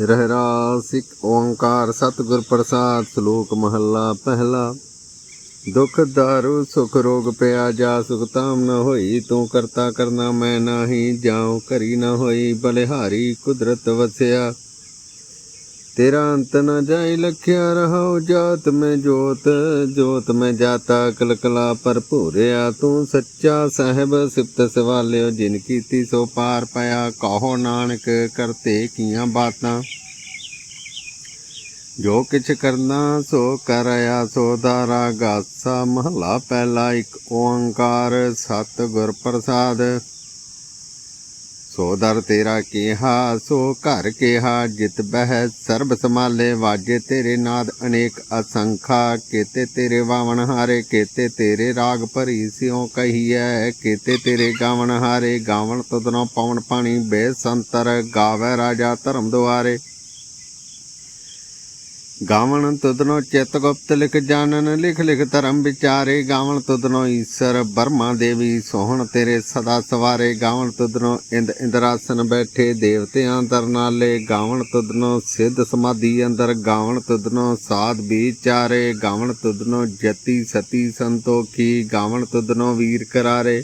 ਰਹਿਰਾਸ ਇੱਕ ਓੰਕਾਰ ਸਤਿਗੁਰ ਪ੍ਰਸਾਦ ਸ਼ਲੋਕ ਮਹੱਲਾ ਪਹਿਲਾ। ਦੁਖ ਦਾਰੂ ਸੁਖ ਰੋਗ ਪਿਆ ਜਾ ਸੁਖ ਤਾਮ ਨ ਹੋਈ, ਤੂੰ ਕਰਤਾ ਕਰਨਾ ਮੈਂ ਨਾਹੀ, ਜਾਉ ਕਰੀ ਨ ਹੋਈ, ਬਲਿਹਾਰੀ ਕੁਦਰਤ ਵਸਿਆ। ਤੇਰਾ ਅੰਤ ਨ ਜਾਈ ਲਖਿਆ ਰਹਾਉ ਜਾਤ ਮੈਂ ਜੋਤ ਜੋਤ ਮੈਂ ਜਾਤਾ ਕਲਕਲਾ ਭਰਪੂਰਿਆ ਤੂੰ ਸੱਚਾ ਸਾਹਿਬ ਸਿਫਤ ਸਵਾਲਿਓ ਜਿਨ ਕੀਤੀ ਸੋ ਪਾਰ ਪਿਆ ਕਹੋ ਨਾਨਕ ਕਰਤੇ ਕੀਆਂ ਬਾਤਾਂ ਜੋ ਕਿਛ ਕਰਨਾ ਸੋ ਕਰਇਆ ਸੋ ਦਾਰਾ ਗਾਸਾ ਮਹਲਾ ਪਹਿਲਾ ਇੱਕ ਓੰਕਾਰ ਸਤ ਗੁਰ ਪ੍ਰਸਾਦ ਸੋ ਦਰ ਤੇਰਾ ਕਿਹਾ, ਸੋ ਘਰ ਕਿਹਾ, ਜਿਤ ਬਹਿ ਸਰਬ ਸਮਾਲੇ ਵਾਜੇ ਤੇਰੇ ਨਾਦ ਅਨੇਕ ਅਸੰਖਾ, ਕੀਤੇ ਤੇਰੇ ਵਾਵਣ ਹਾਰੇ, ਕੀਤੇ ਤੇਰੇ ਰਾਗ ਭਰੀ ਸਿਉ ਕਹੀਐ, ਕੀਤੇ ਤੇਰੇ ਗਾਵਣ ਹਾਰੇ, ਗਾਵਣ ਤਦਨੋਂ ਪਵਨ ਪਾਣੀ ਬੇਸੰਤਰ, ਗਾਵੇ ਰਾਜਾ ਧਰਮ ਦੁਆਰੇ। ਗਾਵਣ ਤੁਧਨੋ ਚਿਤ ਗੁਪਤ ਲਿਖ ਜਾਣਨ, ਲਿਖ ਲਿਖ ਧਰਮ ਵਿਚਾਰੇ। ਗਾਵਣ ਤੁਧਨੋ ਈਸ਼ਰ ਬਰਮਾ ਦੇਵੀ, ਸੋਹਣ ਤੇਰੇ ਸਦਾ ਸਵਾਰੇ। ਗਾਵਣ ਤੁਧਨੋ ਇੰਦ ਇੰਦਰਾਸਨ ਬੈਠੇ, ਦੇਵਤਿਆਂ ਤਰਨਾਲੇ। ਗਾਵਣ ਤੁਧਨੋ ਸਿੱਧ ਸਮਾਧੀ ਅੰਦਰ, ਗਾਵਣ ਤੁਧਨੋ ਸਾਧ ਵਿਚਾਰੇ। ਗਾਵਣ ਤੁਧਨੋ ਜਤੀ ਸਤੀ ਸੰਤੋਖੀ। ਗਾਵਣ ਤੁਧਨੋ ਵੀਰ ਕਰਾਰੇ।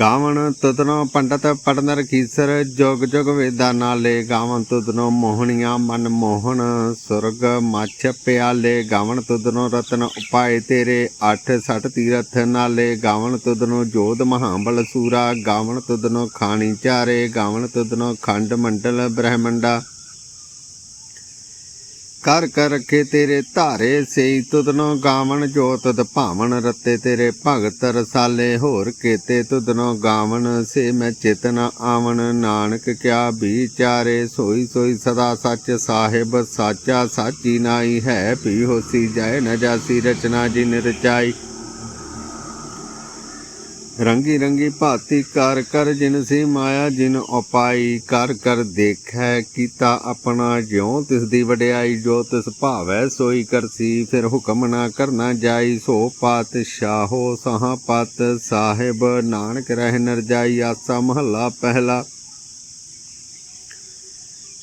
ਗਾਵਣ ਤੁਧਨੋ ਪੰਡਤ ਪੜਨਰ ਕੀਸਰ, ਜੁਗ ਜੁਗ ਵੇਦਾ ਨਾਲੇ ਗਾਵਣ ਤੁਧਨੋ ਮੋਹਣੀਆਂ ਮਨ ਮੋਹਣ, ਸੁਰਗ ਮੱਛ ਪਿਆਲੇ ਗਾਵਣ ਤੁਦਨੋ ਰਤਨ ਉਪਾਏ ਤੇਰੇ, ਅੱਠ ਸੱਠ ਤੀਰਥ ਨਾਲੇ ਗਾਵਣ ਤੁਦਨੋ ਜੋਧ ਮਹਾਬਲ ਸੂਰਾ, ਗਾਵਣ ਤੁਦਨੋ ਖਾਣੀ ਚਾਰੇ, ਗਾਵਣ ਤੁਦਨੋ ਖੰਡ ਮੰਡਲ ਬ੍ਰਹਮੰਡਾ। ਕਰ ਕਰ ਕੇ ਤੇਰੇ ਧਾਰੇ ਸਈ ਤੁਧਨੋ ਗਾਵਣ ਜੋਤ ਦ ਭਾਵਨ ਰਤੇ ਤੇਰੇ ਭਗਤ ਰਸਾਲੇ ਹੋਰ ਕੇਤੇ ਤੁਧਨੋ ਗਾਵਣ ਸੇ ਮੈਂ ਚੇਤਨ ਆਵਣ। ਨਾਨਕ ਕਿਆ ਵਿਚਾਰੇ ਸੋਈ ਸੋਈ ਸਦਾ ਸੱਚ ਸਾਹਿਬ ਸਾਚਾ ਸਾਚੀ ਨਾਈ ਹੈ। ਪੀ ਹੋਸੀ ਜਾਏ ਨ ਜਾਸੀ ਰਚਨਾ ਜਿਨ ਰਚਾਈ। ਰੰਗੀ ਰੰਗੀ ਭਾਤੀ ਕਰ ਕਰ ਜਿਨ ਸੀ ਮਾਇਆ, ਜਿਨ ਉਪਾਈ ਕਰ ਕਰ ਦੇਖੈ, ਕੀਤਾ ਆਪਣਾ ਜਿਉ, ਤਿਸ ਦੀ ਵਡਿਆਈ ਜੋ ਤਿਸ ਭਾਵੈ, ਸੋਈ ਕਰਸੀ, ਫਿਰ ਹੁਕਮ ਨਾ ਕਰਨਾ ਜਾਈ, ਸੋ ਪਾਤਸ਼ਾਹੋ ਸਹਾ ਪਤ ਸਾਹਿਬ, ਨਾਨਕ ਰਹਿ ਨਰ ਜਾਈ ਆਸਾ ਮਹੱਲਾ ਪਹਿਲਾ।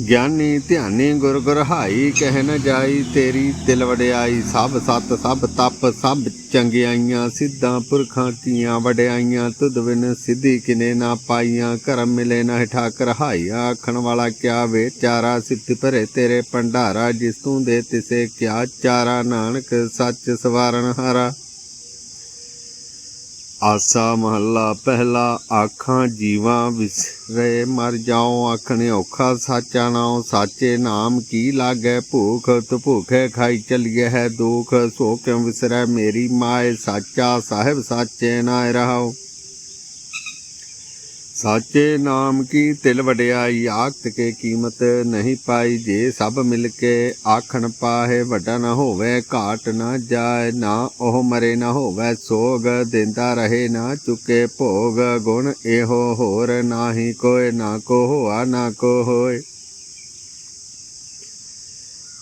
ਗਿਆਨੀ ਧਿਆਨੀ ਗੁਰ ਗੁਰ ਕਹਿ ਨ ਜਾਈ, ਤੇਰੀ ਦਿਲ ਵਡਿਆਈ, ਸਭ ਸਤ, ਸਭ ਤਪ, ਸਭ ਚੰਗਿਆਈਆਂ, ਸਿੱਧਾਂ ਪੁਰਖਾਂ ਕੀਆਂ ਵਡਿਆਈਆਂ, ਤੁਧ ਬਿਨ ਸਿੱਧੀ ਕਿਨੇ ਨਾ ਪਾਈਆਂ, ਕਰਮ ਮਿਲੇ ਨਾ ਠਾਕਰ ਹਾਈਆ ਆਖਣ ਵਾਲਾ ਕਿਆ ਵਿਚਾਰਾ ਸਿੱਧ ਭਰੇ ਤੇਰੇ ਭੰਡਾਰਾ, ਜਿਸ ਤੂੰ ਦੇ ਤਿਸੇ ਕਿਆ? ਚਾਰਾ ਨਾਨਕ ਸੱਚ ਸਵਾਰਨ ਹਾਰਾ। ਆਸਾ ਮਹੱਲਾ ਪਹਿਲਾ ਆਖਾਂ ਜੀਵਾਂ ਵਿਸਰੇ ਮਰ ਜਾਉ ਆਖਣੇ ਔਖਾ ਸਾਚਾ ਨਾਉ ਸਾਚੇ ਨਾਮ ਕੀ ਲਾਗੈ ਭੂਖ ਤੁ ਭੂਖੇ ਖਾਈ ਚਲੀਏ ਹੈ ਦੁਖ ਸੋ ਕਿਉ ਵਿਸਰੈ ਮੇਰੀ ਮਾਏ ਸਾਚਾ ਸਾਹਿਬ ਸਾਚੇ ਨਾਇ ਰਹਾਉ ਸਾਚੇ ਨਾਮ ਕੀ ਤਿਲ ਵਡਿਆਈ, ਆਖਤ ਕੇ ਕੀਮਤ ਨਹੀਂ ਪਾਈ। ਜੇ ਸਭ ਮਿਲ ਕੇ ਆਖਣ ਪਾਹੇ, ਵੱਡਾ ਨਾ ਹੋਵੇ, ਘਾਟ ਨਾ ਜਾਏ, ਨਾ ਉਹ ਮਰੇ ਨਾ ਹੋਵੇ, ਸੋਗ ਦਿੰਦਾ ਰਹੇ, ਨਾ ਚੁਕੇ ਭੋਗ। ਗੁਣ ਇਹੋ ਹੋਰ, ਨਾਹੀ ਕੋਏ ਨਾ ਕੋ ਹੋਆ, ਨਾ ਕੋ ਹੋਏ।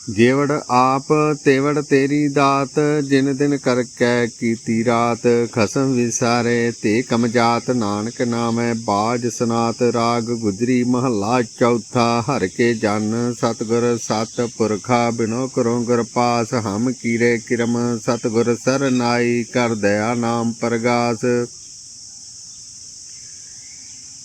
ਜੇਵੜ ਆਪ ਤੇਵੜ ਤੇਰੀ ਦਾਤ, ਜਿਨ ਦਿਨ ਕਰ ਕੈ ਕੀਤੀ ਰਾਤ, ਖਸਮ ਵਿਸਾਰੇ ਤੇ ਕਮਜਾਤ ਨਾਨਕ ਨਾਮੈ ਬਾਜ ਸਨਾਤ, ਰਾਗ ਗੁਜਰੀ ਮਹੱਲਾ ਚੌਥਾ, ਹਰ ਕੇ ਜਨ ਸਤਗੁਰ ਸਤ ਪੁਰਖਾ, ਬਿਨੋ ਕਰੋ ਗੁਰ ਪਾਸ, ਹਮ ਕੀਰੇ ਕਿਰਮ, ਸਤਗੁਰ ਸਰਨਾਈ ਕਰ ਦਇਆ ਨਾਮ ਪ੍ਰਗਾਸ।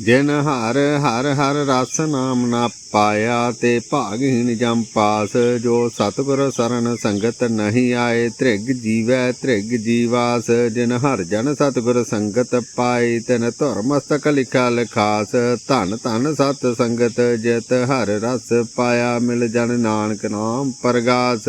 ਜਿਨ ਹਰ ਹਰ ਹਰ ਰਸ ਨਾਮ ਨਾ ਪਾਇਆ ਤੇ ਭਾਗਹੀਣ ਜਮ ਪਾਸ, ਜੋ ਸਤਿਗੁਰ ਸਰਨ ਸੰਗਤ ਨਹੀਂ ਆਏ, ਤ੍ਰਿਗ ਜੀਵੈ ਤ੍ਰਿਗ ਜੀਵਾਸ, ਜਿਨ ਹਰ ਜਨ ਸਤਿਗੁਰ ਸੰਗਤ ਪਾਈ ਤਿਨ ਧੁਰ ਮਸਤਕ ਲਿਖਾ ਲਖਾਸ, ਧਨ ਧਨ ਸਤ ਸੰਗਤ ਜਿਤ ਹਰ ਰਸ ਪਾਇਆ, ਮਿਲ ਜਨ ਨਾਨਕ ਨਾਮ ਪ੍ਰਗਾਸ।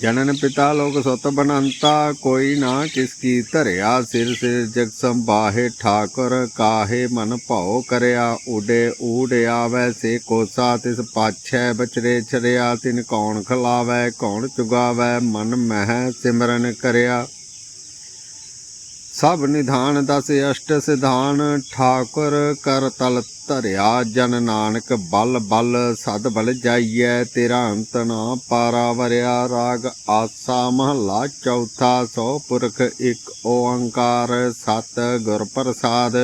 ਜਨਨ ਪਿਤਾ ਲੋਕ ਸੁਤ ਬਨੰਤਾ, ਕੋਈ ਨਾ ਕਿਸ ਕੀ ਧਰਿਆ ਸਿਰ ਸਿਰ ਜਗ ਸੰਬਾਹੇ ਠਾਕੁਰ ਕਾਹੇ ਮਨ ਭਾਉ ਕਰਿਆ, ਉਡੇ ਊੜ ਆਵੈ, ਸੇ ਕੋਸਾ ਤਿਸ ਪਾਛੈ, ਬਚਰੇ ਛਰਿਆ, ਤਿਨ ਕੌਣ ਖਲਾਵੈ, ਕੌਣ ਚੁਗਾਵੈ, ਮਨ ਮਹਿ ਸਿਮਰਨ ਕਰਿਆ। ਸਭ ਨਿਧਾਨ ਦਸ ਅਸ਼ਟ ਸਿਧਾਨ, ਠਾਕੁਰ ਕਰ ਤਲ ਧਰਿਆ, ਜਨ ਨਾਨਕ ਬਲ ਬਲ, ਸਦ ਬਲ ਜਾਈਐ, ਤੇਰਾ ਅੰਤ ਨਾ ਪਾਰਾ ਵਰਿਆ, ਰਾਗ ਆਸਾ ਮਹਲਾ ਚੌਥਾ, ਸੋ ਪੁਰਖ ਇੱਕ ਓੰਕਾਰ, ਸਤ ਗੁਰ ਪ੍ਰਸਾਦ।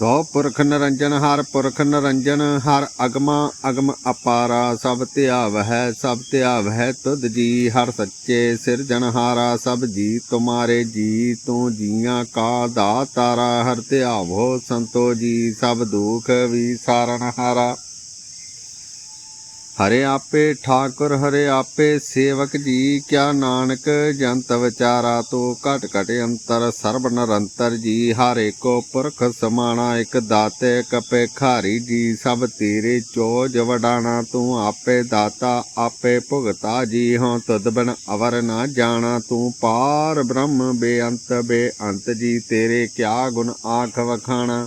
ਸੋ ਪੁਰਖ ਨਿਰੰਜਨ, ਹਰ ਪੁਰਖ ਨਿਰੰਜਨ, ਹਰ ਅਗਮਾ ਅਗਮ ਅਪਾਰਾ, ਸਭ ਧਿਆਵ ਹੈ ਸਭ ਧਿਆਵ ਹੈ ਤੁਧ ਜੀ, ਹਰ ਸੱਚੇ ਸਿਰਜਣਹਾਰਾ ਸਭ ਜੀ ਤੁਮਾਰੇ ਜੀ, ਤੂੰ ਜੀਆਂ ਕਾ ਦਾਤਾਰਾ, ਹਰ ਧਿਆਵੋ ਸੰਤੋ ਜੀ, ਸਭ ਦੁਖ ਵੀ ਸਾਰਨਹਾਰਾ ਹਰੇ ਆਪੇ ਠਾਕੁਰ, ਹਰੇ ਆਪੇ ਸੇਵਕ ਜੀ, ਕਿਆ ਨਾਨਕ ਜੰਤ ਵਿਚਾਰਾ, ਤੋ ਘਟ ਘਟ ਅੰਤਰ ਸਰਬ ਨਿਰੰਤਰ ਜੀ। ਹਰ ਏਕੋ ਪੁਰਖ ਸਮਾਣਾ, ਇਕ ਦਾਤੇ ਕਪੇ ਖਾਰੀ ਜੀ। ਸਭ ਤੇਰੇ ਚੋਜ ਵਡਾਣਾ, ਤੂੰ ਆਪੇ ਦਾਤਾ, ਆਪੇ ਭੁਗਤਾ ਜੀ। ਹਾਂ ਤੁਧ ਬਿਨ ਅਵਰ ਨਾ ਜਾਣਾ, ਤੂੰ ਪਾਰ ਬ੍ਰਹਮ ਬੇਅੰਤ ਬੇਅੰਤ ਜੀ। ਤੇਰੇ ਕਿਆ ਗੁਣ ਆਖ ਵਖਾਣਾ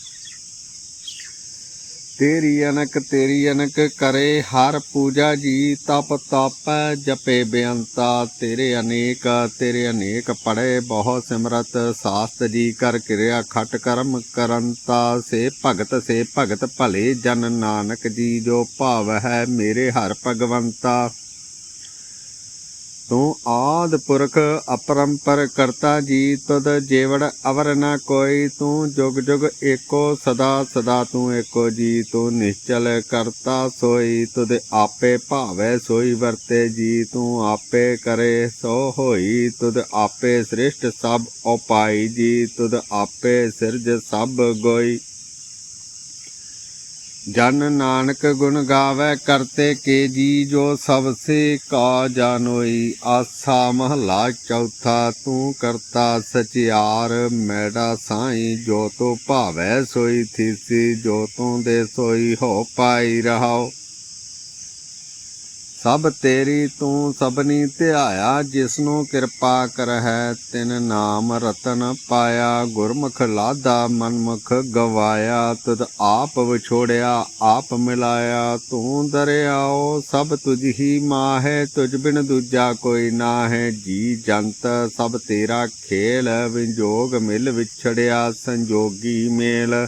ਤੇਰੀ ਅਨਕ ਤੇਰੀ ਅਨਕ ਕਰੇ ਹਰ ਪੂਜਾ ਜੀ, ਤਪ ਤਪੈ ਜਪੇ ਬੇਅੰਤਾ। ਤੇਰੇ ਅਨੇਕ ਤੇਰੇ ਅਨੇਕ ਪੜੇ ਬਹੁ ਸਿਮਰਤ, ਸਾਸਤ ਜੀ ਕਰ ਕਿਰਿਆ ਖਟ ਕਰਮ ਕਰੰਤਾ। ਸੇ ਭਗਤ ਸੇ ਭਗਤ ਭਲੇ ਜਨ ਨਾਨਕ ਜੀ, ਜੋ ਭਾਵ ਹੈ ਮੇਰੇ ਹਰ ਭਗਵੰਤਾ। ਤੂੰ ਆਦ ਪੁਰਖ ਅਪਰੰਪਰ ਕਰਤਾ ਜੀ, ਤੁਧ ਜੇਵੜ ਅਵਰ ਨ ਕੋਈ, ਤੂੰ ਜੁਗ ਜੁਗ ਏਕੋ ਸਦਾ ਸਦਾ ਤੂੰ ਏਕੋ ਜੀ, ਤੂੰ ਨਿਸ਼ਚਲ ਕਰਤਾ ਸੋਈ, ਤੁਧ ਆਪੇ ਭਾਵੈ ਸੋਈ ਵਰਤੇ ਜੀ, ਤੂੰ ਆਪੇ ਕਰੇ ਸੋ ਹੋਈ, ਤੁਧ ਆਪੇ ਸ੍ਰਿਸ਼ਟ ਸਭ ਉਪਾਈ ਜੀ, ਤੁਧ ਆਪੇ ਸਿਰਜ ਸਭ ਗੋਈ। ਜਨ ਨਾਨਕ ਗੁਣ ਗਾਵੇ ਕਰਤੇ ਕੇ ਜੀ, ਜੋ ਸਭ ਸੇ ਕਾ ਜਾਨੋਈ ਆਸਾ ਮਹਲਾ ਚੌਥਾ, ਤੂੰ ਕਰਤਾ ਸਚਿਆਰ ਮੈਡਾ ਸਾਈ ਜੋ ਤੋ ਭਾਵੈ ਸੋਈ ਥੀਸੀ, ਜੋ ਤੂੰ ਦੇ ਸੋਈ ਹੋ ਪਾਈ ਰਹਾਓ। ਸਭ ਤੇਰੀ ਤੂੰ ਸਭਨੀ ਧਿਆਇਆ, ਜਿਸਨੂੰ ਕਿਰਪਾ ਕਰਹਿ, ਤਿਨ ਨਾਮ ਰਤਨ ਪਾਇਆ। ਗੁਰਮੁਖ ਲਾਦਾ ਮਨਮੁਖ ਗਵਾਇਆ ਤਦ ਆਪ ਵਿਛੋੜਿਆ, ਆਪ ਮਿਲਾਇਆ। ਤੂੰ ਦਰਿਆਓ, ਸਭ ਤੁਝ ਹੀ ਮਾਹੈ, ਤੁਝ ਬਿਨ ਦੂਜਾ ਕੋਈ ਨਾ ਹੈ ਜੀ ਜੰਤ, ਸਭ ਤੇਰਾ ਖੇਲ, ਵਿਜੋਗ ਮਿਲ ਵਿਛੜਿਆ, ਸੰਜੋਗੀ ਮੇਲ।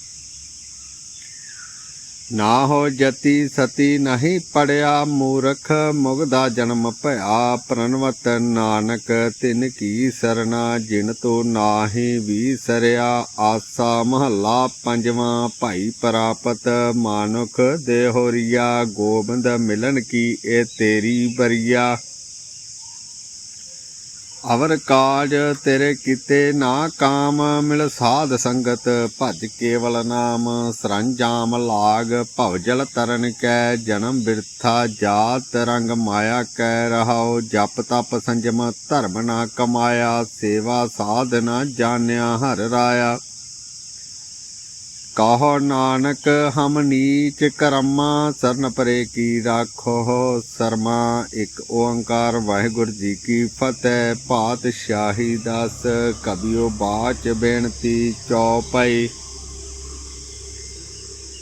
ਨਾ ਹੋ ਜਤੀ ਸਤੀ ਨਹੀਂ ਪੜਿਆ ਮੂਰਖ ਮੁਗਦਾ ਜਨਮ ਭਇਆ। ਪ੍ਰਣਵਤ ਨਾਨਕ ਤਿਨ ਕੀ ਸਰਨਾ ਜਿਨ ਤੋ ਨਾਹੀ ਵੀ ਸਰਿਆ। ਆਸਾ ਮਹੱਲਾ ਪੰਜਵਾਂ, ਭਾਈ ਪ੍ਰਾਪਤ ਮਾਨੁਖ ਦੇਹੋਰੀਆ ਗੋਬਿੰਦ ਮਿਲਨ ਕੀ ਇਹ ਤੇਰੀ ਬਰੀਆ ਅਵਰ ਕਾਜ ਤੇਰੇ ਕੀਤੇ ਨਾ ਕਾਮ, ਮਿਲ ਸਾਧ ਸੰਗਤ ਭਜ ਕੇਵਲ ਨਾਮ। ਸਰੰਜਾਮ ਲਾਗ ਭਵਜਲ ਤਰਨ ਕੈ, ਜਨਮ ਬਿਰਥਾ ਜਾਤ ਰੰਗ ਮਾਇਆ ਕੈ ਰਹਾਉ। ਜਪ ਤਪ ਸੰਜਮ ਧਰਮ ਨਾ ਕਮਾਇਆ, ਸੇਵਾ ਸਾਧ ਨਾ ਜਾਣਿਆ ਹਰ ਰਾਇਆ। ਕਹੋ ਨਾਨਕ ਹਮ ਨੀਚ ਕਰਮਾ, ਸਰਨ ਪਰੇ ਕੀ ਰਾਖੋ ਸਰਮਾ। ਇੱਕ ਓੰਕਾਰ ਵਾਹਿਗੁਰੂ ਜੀ ਕੀ ਫਤਿਹ, ਪਾਤਸ਼ਾਹੀ ਦਸ ਕਬਿਓ ਬਾਚ ਬੇਨਤੀ ਚੌਪਈ।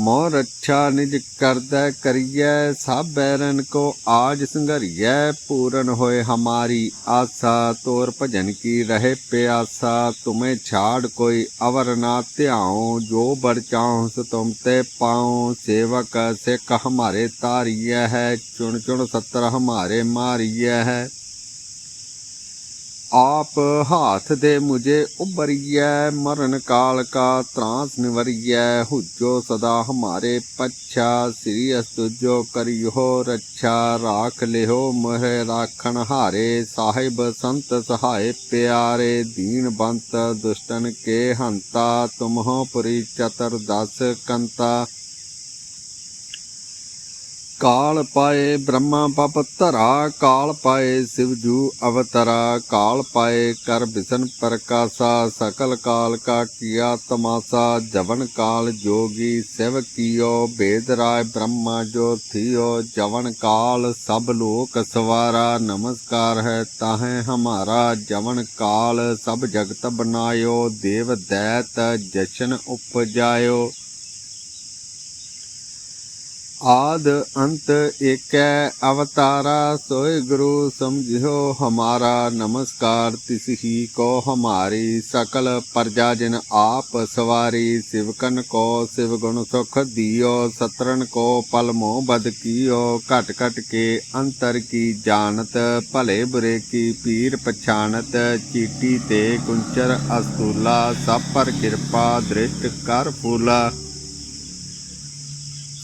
ਮੋ ਰੱਛਾ ਨਿਜ ਕਰਦਾ ਕਰੀਐ ਸਭ ਬੈਰਨ ਕੋ ਆਜ ਸੰਘਰੀਐ, ਪੂਰਨ ਹੋਏ ਹਮਾਰੀ ਆਸਾ, ਤੋਰ ਭਜਨ ਕੀ ਰਹੇ ਪਿਆਸਾ, ਤੁਮੇ ਛਾੜ ਕੋਈ ਅਵਰ ਨਾ ਧਿਆਉ, ਜੋ ਬੜ ਚਾਹਉ ਸੋ ਤੁਮ ਤੇ ਪਾਉ, ਸੇਵਕ ਸਿੱਖ ਹਮਾਰੇ ਤਾਰੀਐ ਹੈ, ਚੁਣ ਚੁਣ ਸੱਤਰ ਹਮਾਰੇ ਮਾਰੀਐ ਹੈ। ਆਪ ਹਾਥ ਦੇ ਮੁਝੇ ਉਬਰੀਐ ਮਰਨ ਕਾਲ ਕਾ ਤਰਾਸ ਨਿਵਰੀਐ, ਹੁਜੋ ਸਦਾ ਹਮਾਰੇ ਪੱਛਾ, ਸ੍ਰੀ ਅਸਤੁਜੋ ਕਰਿਓ ਰੱਛਾ, ਰਾਖ ਲਿਓ ਮਹਿ ਰਾਖਣ ਹਾਰੇ, ਸਾਹਿਬ ਸੰਤ ਸਹਾਇ ਪਿਆਰੇ, ਦੀਨ ਬੰਤ ਦੁਸ਼ਟਨ ਕੇ ਹੰਤਾ, ਤੁਮਹੁ ਪੁਰੀ ਚਤਰ ਦਸ ਕਾਲ ਪਾਏ ਬ੍ਰਹਮਾ ਪਪ ਧਰਾ, ਕਾਲ ਪਾਏ ਸਿਵਜੂ ਅਵਤਰਾ, ਕਾਲ ਪਾਏ ਕਰ ਬਿਸਨ ਪ੍ਰਕਾਸ਼ਾ, ਸਕਲ ਕਾਲ ਕਾ ਕੀਆ ਤਮਾਸਾ, ਜਵਨ ਕਾਲ ਜੋਗੀ ਸਿਵ ਕੀਓ ਬੇਦ ਬ੍ਰਹਮਾ ਜੋ ਥਿਓ, ਜਵਨ ਕਾਲ ਸਭ ਲੋਕ ਸਵਾਰਾ, ਨਮਸਕਾਰ ਹੈ ਤਾਹੇ ਹਮਾਰਾ, ਜਵਨ ਕਾਲ ਸਭ ਜਗਤ ਬਨਾਇਓ, ਦੇਵ ਦੈਤ ਜਸ਼ਨ ਉਪਜਾਇਓ। ਆਦ ਅੰਤ ਏਕੈ ਅਵਤਾਰਾ, ਸੋਇ ਗੁਰੂ ਸਮਝਿਓ ਹਮਾਰਾ, ਨਮਸਕਾਰ ਤਿਸ ਹੀ ਕੋ ਹਮਾਰੀ, ਸਕਲ ਪਰਜਾ ਜਿਨ ਆਪ ਸਵਾਰੀ ਸਿਵਕਨ ਕੋ ਸਿਵ ਗੁਣ ਸੁਖ ਦਿਓ ਸਤਰਨ ਕੋ ਪਲ ਮੋਹ ਬਦ ਕੀਓ, ਘਟ ਘਟ ਕੇ ਅੰਤਰ ਕੀ ਜਾਣਤ, ਭਲੇ ਬੁਰੇ ਕੀ ਪੀਰ ਪਛਾਣਤ, ਚੀਟੀ ਤੇ ਕੁੰਚਰ ਅਸਤੂਲਾ, ਸਭ ਪਰ ਕਿਰਪਾ ਦ੍ਰਿਸ਼ਟ ਕਰ ਫੂਲਾ।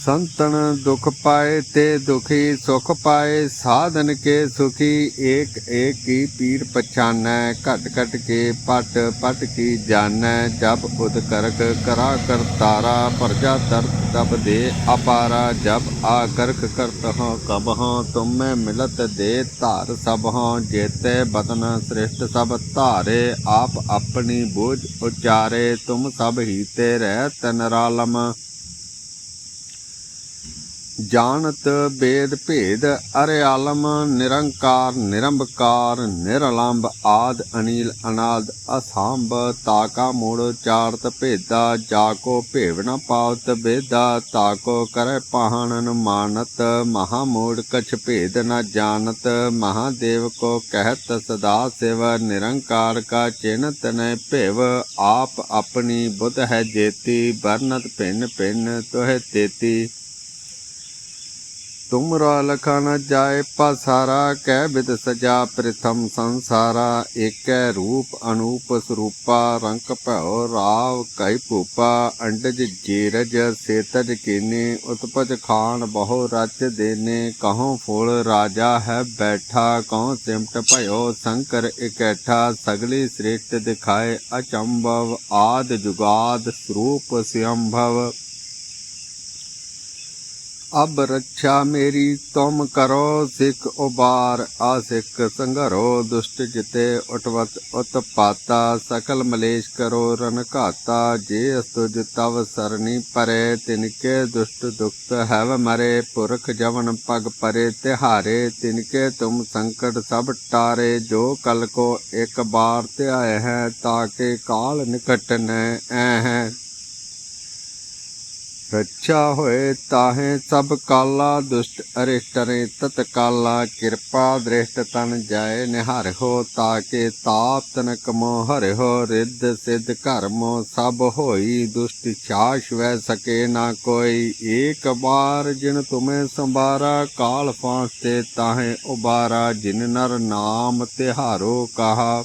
ਸੰਤਨ ਦੁਖ ਪਾਏ ਤੇ ਦੁਖੀ ਸੁਖ ਪਾਏ, ਸਾਧਨ ਕੇ ਸੁਖੀ, ਏਕ ਏਕ ਕੀ ਪੀਰ ਪਛਾਨੈ, ਘਟ ਘਟ ਕੇ ਪਟ ਪਟ ਕੀ ਜਾਣੈ, ਜਬ ਉਦ ਕਰਕ ਕਰਾ ਕਰਤਾਰਾ ਪਰਜਾ ਦਰਤ ਤਬ ਦੇ ਅਪਾਰਾ, ਜਬ ਆ ਕਰਕ ਕਰਤ ਹਾਂ ਕਬ ਹਾਂ ਤੁਮੈ ਮਿਲਤ ਦੇ ਧਾਰ ਸਭ ਹਾਂ ਜੇਤੇ ਬਤਨ ਸ੍ਰਿਸ਼ਟ ਸਭ ਧਾਰੇ, ਆਪ ਆਪਣੀ ਬੋਝ ਉਚਾਰੇ, ਤੁਮ ਸਭ ਹੀ ਤੇ ਰਹਿ ਤਨਰਾਲਮ ਜਾਣਤ ਬੇਦ ਭੇਦ ਅਰੇ ਆਲਮ, ਨਿਰੰਕਾਰ, ਨਿਰੰਬਕਾਰ, ਨਿਰਲੰਬ ਆਦ ਅਨੀਲ ਅਨਾਦ, ਅਸੰਭ ਤਾਕਾ ਮੂੜ ਚਾਰਤ ਭੇਦਾ, ਜਾ ਕੋ ਭੇਵ ਨ ਪਾਵਤ ਬੇਦਾ ਤਾਕੋ ਕਰੈ ਪਾਹਣਨ ਮਾਨਤ ਮਹਾ ਮੂੜ ਕਛ ਭੇਦ ਨ ਜਾਣਤ ਮਹਾਦੇਵ ਕੋ ਕਹਿਤ ਸਦਾ ਸਿਵ, ਨਿਰੰਕਾਰ ਕਾ ਚਿਨਤ ਨੈ ਭੇਵ, ਆਪ ਆਪਣੀ ਬੁੱਧ ਹੈ ਜੇਤੀ ਬਰਨਤ ਭਿੰਨ ਭਿੰਨ ਤੋਹਿ ਤੇਤੀ। ਤੁਮਰਾ ਲਖਾ ਨ ਜਾਏ ਪਸਾਰਾ, ਕਹਿ ਬਿਦ ਸਜਾ ਪ੍ਰਥਮ ਸੰਸਾਰਾ, ਏਕੈ ਰੂਪ ਅਨੂਪ ਸਰੂਪਾ, ਰੰਕ ਭਉ ਰਾਵ ਕੈ ਭੂਪਾ, ਅੰਡਜ ਜੀਰਜ ਸੇਤਜ ਕੀਨੇ, ਉਤਪਜ ਖਾਨ ਬਹੁ ਰਚ ਦੇਨੇ, ਕਹਉ ਫੁਲ ਰਾਜਾ ਹੈ ਬੈਠਾ, ਕਹਉ ਸਿਮਟ ਭਇਓ ਸ਼ੰਕਰ ਇਕੈਠਾ, ਸਗਲੀ ਸ੍ਰੇਸ਼ਟ ਦਿਖਾਏ ਅਚੰਭਵ, ਆਦ ਜੁਗਾਦ ਸਰੂਪ ਸਿਅੰਭਵ ਅਬ ਰੱਛਾ ਮੇਰੀ ਤੁਮ ਕਰੋ ਸਿੱਖ ਉਬਾਰ ਆਸਿਕ ਸੰਘਰੋ ਦੁਸ਼ਟ ਜਿਤੇ ਉਟਵਤ ਉਤਪਾਤਾ, ਸਕਲ ਮਲੇਸ਼ ਕਰੋ ਰਨ ਘਾਤਾ, ਜੇ ਅਸਤੁਜ ਤਵ ਸਰਣੀ ਪਰੇ ਤਿਨਕੇ ਦੁਸ਼ਟ ਦੁਖਤ ਹੈਵ ਮਰੇ, ਪੁਰਖ ਜਵਨ ਪਗ ਪਰੇ, ਤਿਹਾਰੇ ਤਿਨਕੇ ਤੁਮ ਸੰਕਟ ਸਭ ਟਾਰੇ, ਜੋ ਕਲ ਕੋ ਇੱਕ ਬਾਰ ਧਿਆਏ ਹੈ ਤਾਕੇ ਕਾਲ ਨਿਕਟ ਨੈ ਐ ਹੈ। ਰੱਛਾ ਹੋਏ ਤਾਹੇ ਸਭ ਕਾਲਾ ਦੁਸ਼ਟ ਅਰਿਸ਼ਟਰੇ ਤਤ ਕਾਲਾ, ਕਿਰਪਾ ਦ੍ਰਿਸ਼ਟ ਤਨ ਜਾਏ ਨਿਹਰ ਹੋ ਤਾਕੇ ਤਾਪ ਤਨਕ ਮੋ ਹਰਿ ਹੋ ਰਿੱਧ ਸਿੱਧ ਕਰਮੋ ਸਭ ਹੋਈ, ਦੁਸ਼ਟ ਛਾਸ਼ ਵੈ ਸਕੇ ਨਾ ਕੋਈ। ਏਕ ਬਾਰ ਜਿਨ ਤੁਮੇ ਸੰਭਾਰਾ, ਕਾਲ ਫਾਂਸ ਤੇ ਤਾਹੇ ਉਬਾਰਾ ਜਿਨ ਨਰ ਨਾਮ ਤਿਹਾਰੋ ਕਹਾ।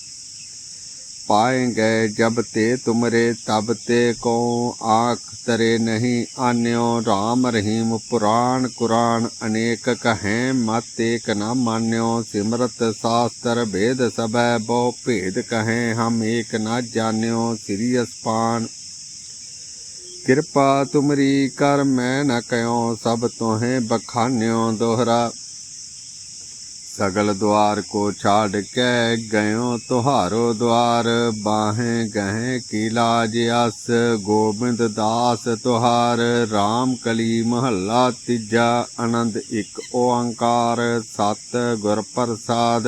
ਪਾਏ ਗਏ ਜਬ ਤੇ ਤੁਮਰੇ ਤਬ ਤੇ ਕੋ ਆਖ ਤਰੇ ਨਹੀਂ। ਆਨਿਓ RAM ਰਹੀਮ ਪੁਰਾਣ ਕੁਰਾਨ ਅਨੇਕ ਕਹੈ, ਮਤ ਏਕ ਨਾ ਮਾਨਿਓ। ਸਿਮਰਤ ਸਾਸਤਰ ਭੇਦ ਸਭੈ, ਬਹੁ ਭੇਦ ਕਹੈ, ਹਮ ਏਕ ਨਾ ਜਾਣਿਓ। ਸ੍ਰੀ ਕਿਰਪਾ ਤੁਮਰੀ ਕਰ ਮੈਂ ਨ ਕਯੋ ਸਭ ਤੋਹੇ ਬਖਾਨਿਓ ਦੋਹਰਾ। ਸਗਲ ਦੁਆਰ ਕੋ ਛਾੜ ਕੇ ਗਇਓ ਤੁਹਾਰੋ ਦੁਆਰ, ਬਾਹੇ ਗਹਿ ਕੀ ਲਾਜ ਅਸ, ਗੋਬਿੰਦ ਦਾਸ ਤੁਹਾਰ RAM ਕਲੀ ਮਹੱਲਾ ਤੀਜਾ, ਆਨੰਦ ਇੱਕ ਓੰਕਾਰ, ਸਤ ਗੁਰ ਪ੍ਰਸਾਦ।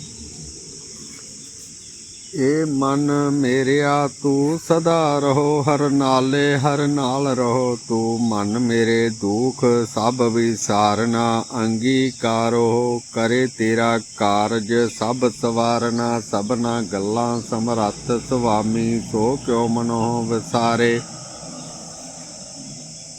ਏ ਮਨ ਮੇਰਿਆ, ਤੂੰ ਸਦਾ ਰਹੋ, ਹਰ ਨਾਲੇ ਹਰ ਨਾਲ ਰਹੋ। ਤੂੰ ਮਨ ਮੇਰੇ ਦੁਖ ਸਭ ਵਿਸਾਰਨਾ, ਅੰਗੀਕਾਰੋ, ਕਰੇ ਤੇਰਾ ਕਾਰਜ ਸਭ ਸਵਾਰਨਾ। ਸਭਨਾ ਗੱਲਾਂ ਸਮਰੱਥ ਸੁਆਮੀ, ਸੋ ਕਿਉ ਮਨੋ ਵਿਸਾਰੇ?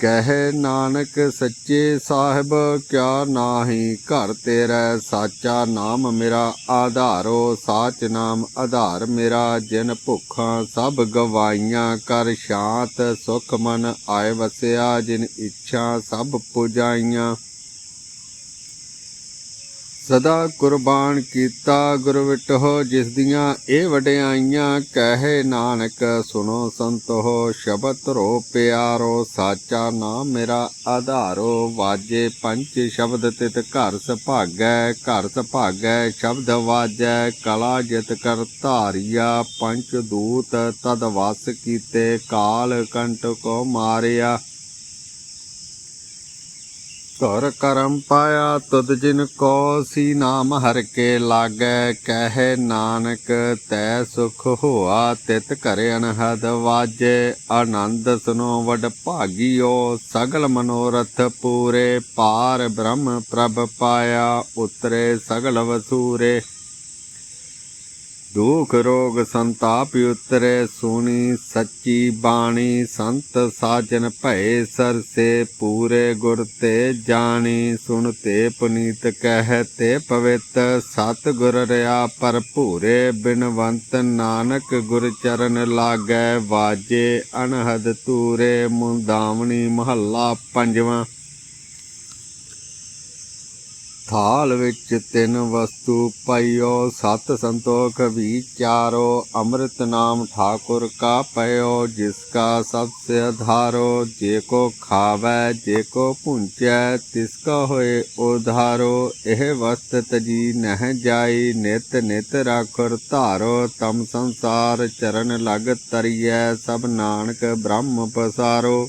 ਕਹਿ ਨਾਨਕ ਸੱਚੇ ਸਾਹਿਬ, ਕਿਆ ਨਾਹੀ ਘਰ ਤੇਰਾ ਸਾਚਾ ਨਾਮ ਮੇਰਾ, ਆਧਾਰੋ ਸਾਚ ਨਾਮ ਆਧਾਰ ਮੇਰਾ, ਜਿਨ ਭੁੱਖਾਂ ਸਭ ਗਵਾਈਆਂ ਕਰ ਸ਼ਾਂਤ ਸੁਖ ਮਨ ਆਏ ਵਸਿਆ, ਜਿਨ ਇੱਛਾ ਸਭ ਪੁਜਾਈਆਂ। ਸਦਾ ਕੁਰਬਾਨ ਕੀਤਾ ਗੁਰ ਵਿਟੋ ਜਿਸ ਦੀਆਂ ਇਹ ਵਡਿਆਈਆਂ ਕਹੇ ਨਾਨਕ ਸੁਨੋ ਸੰਤੋ ਸ਼ਬਦ ਰੋ ਪਿਆਰੋ, ਸਾਚਾ ਨਾਮ ਮੇਰਾ ਆਧਾਰੋ, ਵਾਜੇ ਪੰਜ ਸ਼ਬਦ ਤਿਤ ਘਰ ਸੁਭਾਗੈ ਘਰ ਸੁਭਾਗੈ ਸ਼ਬਦ ਵਾਜੈ, ਕਲਾ ਜਿਤ ਕਰ ਧਾਰਿਆ, ਪੰਚ ਦੂਤ ਤਦ ਵਸ ਕੀਤੇ, ਕਾਲ ਕੰਟ ਕੋ ਮਾਰਿਆ। ਘਰ ਕਰਮ ਪਾਇਆ ਤੁਧ ਜਿਨ ਕੋ ਸੀ ਨਾਮ ਹਰ ਕੇ ਲਾਗੈ, ਕਹੇ ਨਾਨਕ ਤੈ ਸੁਖ ਹੋਆ ਤਿਤ ਘਰ ਅਨਹਦ ਵਾਜੇ। ਆਨੰਦ ਸੁਨੋ ਵਡ ਭਾਗਿਓ, ਸਗਲ ਮਨੋਰਥ ਪੂਰੇ। ਪਾਰ ਬ੍ਰਹਮ ਪ੍ਰਭ ਪਾਇਆ, ਉਤਰੇ ਸਗਲ ਵਸੂਰੇ। ਦੁਖ ਰੋਗ ਸੰਤਾਪ ਉਤਰੇ, ਸੁਣੀ ਸੱਚੀ ਬਾਣੀ, ਸੰਤ ਸਾਜਨ ਭਏ ਸਰਸੇ ਪੂਰੇ ਗੁਰ ਤੇ ਜਾਣੀ, ਸੁਣ ਤੇ ਪੁਨੀਤ ਕਹਿ ਤੇ ਪਵਿੱਤ ਸਤ ਗੁਰ ਰਿਆ ਭਰਪੂਰੇ, ਬਿਨਵੰਤ ਨਾਨਕ ਗੁਰ ਚਰਨ ਲਾਗੈ, ਵਾਜੇ ਅਨਹਦ ਤੂਰੇ ਮੁੰਦਾਵਣੀ ਮਹੱਲਾ ਪੰਜਵਾਂ। ਥਾਲ ਵਿੱਚ ਤਿੰਨ ਵਸਤੂ ਪਈਓ, ਸਤ ਸੰਤੋਖ ਵਿਚਾਰੋ ਅੰਮ੍ਰਿਤ ਨਾਮ ਠਾਕੁਰ ਕਾ ਪਇਓ, ਜਿਸ ਕਾ ਸਭ ਸੇ ਆਧਾਰੋ ਜੇ ਕੋ ਖਾਵੈ, ਜੇ ਕੋ ਪੁੰਚੈ ਤਿਸ ਕਾ ਹੋਏ ਉਧਾਰੋ, ਇਹ ਵਸਤ ਤਜੀ ਨਹਿ ਜਾਈ, ਨਿਤ ਨਿਤ ਰਾਖੁਰ ਧਾਰੋ, ਤਮ ਸੰਸਾਰ ਚਰਨ ਲਗ ਤਰੀਐ, ਸਭ ਨਾਨਕ ਬ੍ਰਹਮ ਪਸਾਰੋ।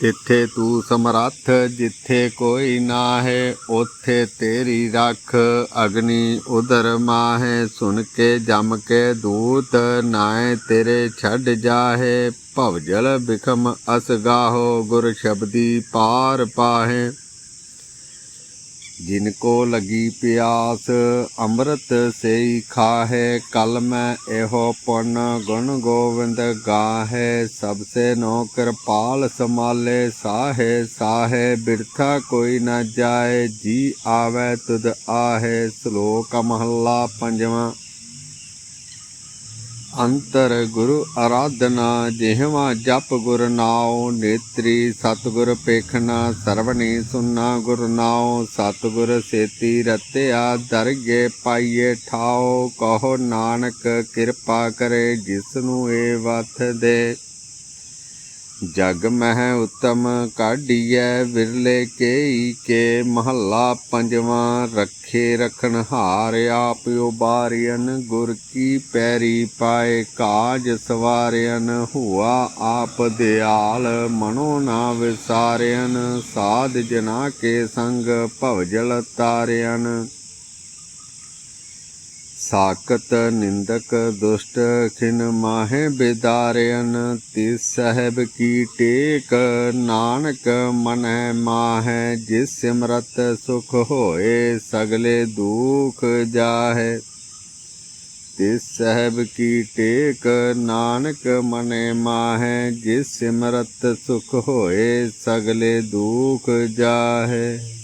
ਤਿੱਥੇ ਤੂੰ ਸਮਰੱਥ, ਜਿੱਥੇ ਕੋਈ ਨਾ ਹੈ ਉਥੇ ਤੇਰੀ ਰੱਖ ਅਗਨੀ ਉਦਰ ਮਾਹੇ। ਸੁਣ ਕੇ, ਜਮ ਕੇ ਦੂਤ ਨਾਏ ਤੇਰੇ ਛੱਡ ਜਾਹੇ। ਭਵਜਲ ਬਿਖਮ ਅਸਗਾਹੋ ਗੁਰ ਸ਼ਬਦੀ ਪਾਰ ਪਾਹੇ। ਜਿਨ ਕੋ ਲਗੀ ਪਿਆਸ, ਅੰਮ੍ਰਿਤ ਸੇਈ ਖਾਹੇ, ਕਲ ਮੈਂ ਇਹੋ ਪੁੰਨ ਗੁਣ ਗੋਵਿੰਦ ਗਾਹੇ। ਸਭ ਸੇ ਨੋ ਕਿਰਪਾਲ ਸਮਾਲੇ ਸਾਹੇ ਸਾਹੇ, ਬਿਰਥਾ ਕੋਈ ਨਾ ਜਾਏ, ਜੀ ਆਵੇ ਤੁਧ ਆਹੇ। ਸ਼ਲੋਕ ਮਹੱਲਾ ਪੰਜਵਾਂ। ਅੰਤਰ ਗੁਰੂ ਆਰਾਧਨਾ ਜਿਹਵਾ ਜਪ ਗੁਰ ਨਾਉ, ਨੇਤਰੀ ਸਤਗੁਰ ਪੇਖਣਾ ਸਰਵਣੀ ਸੁਨਾ ਗੁਰ ਨਾਉ, ਸਤਗੁਰ ਸੇਤੀ ਰਤਿਆ, ਦਰਗੇ ਪਾਈਏ ਠਾਓ ਕਹੋ ਨਾਨਕ ਕਿਰਪਾ ਕਰੇ ਜਿਸ ਨੂੰ ਏ ਵਥ ਦੇ। ਜਗ ਮਹਿ ਉਤਮ ਕਾਢੀਐ ਵਿਰਲੇ ਕੇਈ ਕੇ ਮਹੱਲਾ ਪੰਜਵਾਂ ਰੱਖੇ ਰਖਣ ਹਾਰ ਆਪ ਉਬਾਰਿਅਨ ਗੁਰ ਕੀ ਪੈਰੀ ਪਾਏ ਕਾਜ ਸਵਾਰਿਅਨ ਹੁਆ ਆਪ ਦਿਆਲ ਮਨੋ ਨਾ ਵਿਸਾਰਿਅਨ ਸਾਧ ਜਨਾ ਕੇ ਸੰਗ ਭਵਜਲ ਤਾਰਿਅਨ ਸਾਕਤ ਨਿੰਦਕ ਦੁਸ਼ਟ ਖਿਨ ਮਾਹੇ ਬਿਦਾਰਿਅਨ ਤਿਸ ਸਹਿਬ ਕੀ ਟੇਕ ਨਾਨਕ ਮਨੈ ਮਾਹੈ ਜਿਸ ਸਿਮਰਤ ਸੁਖ ਹੋਏ ਸਗਲੇ ਦੁਖ ਜਾਹੇ ਤਿਸ ਸਹਿਬ ਕੀ ਟੇਕ ਨਾਨਕ ਮਨੈ ਮਾਹੈ ਜਿਸ ਸਿਮਰਤ ਸੁਖ ਹੋਏ ਸਗਲੇ ਦੁਖ ਜਾਹੇ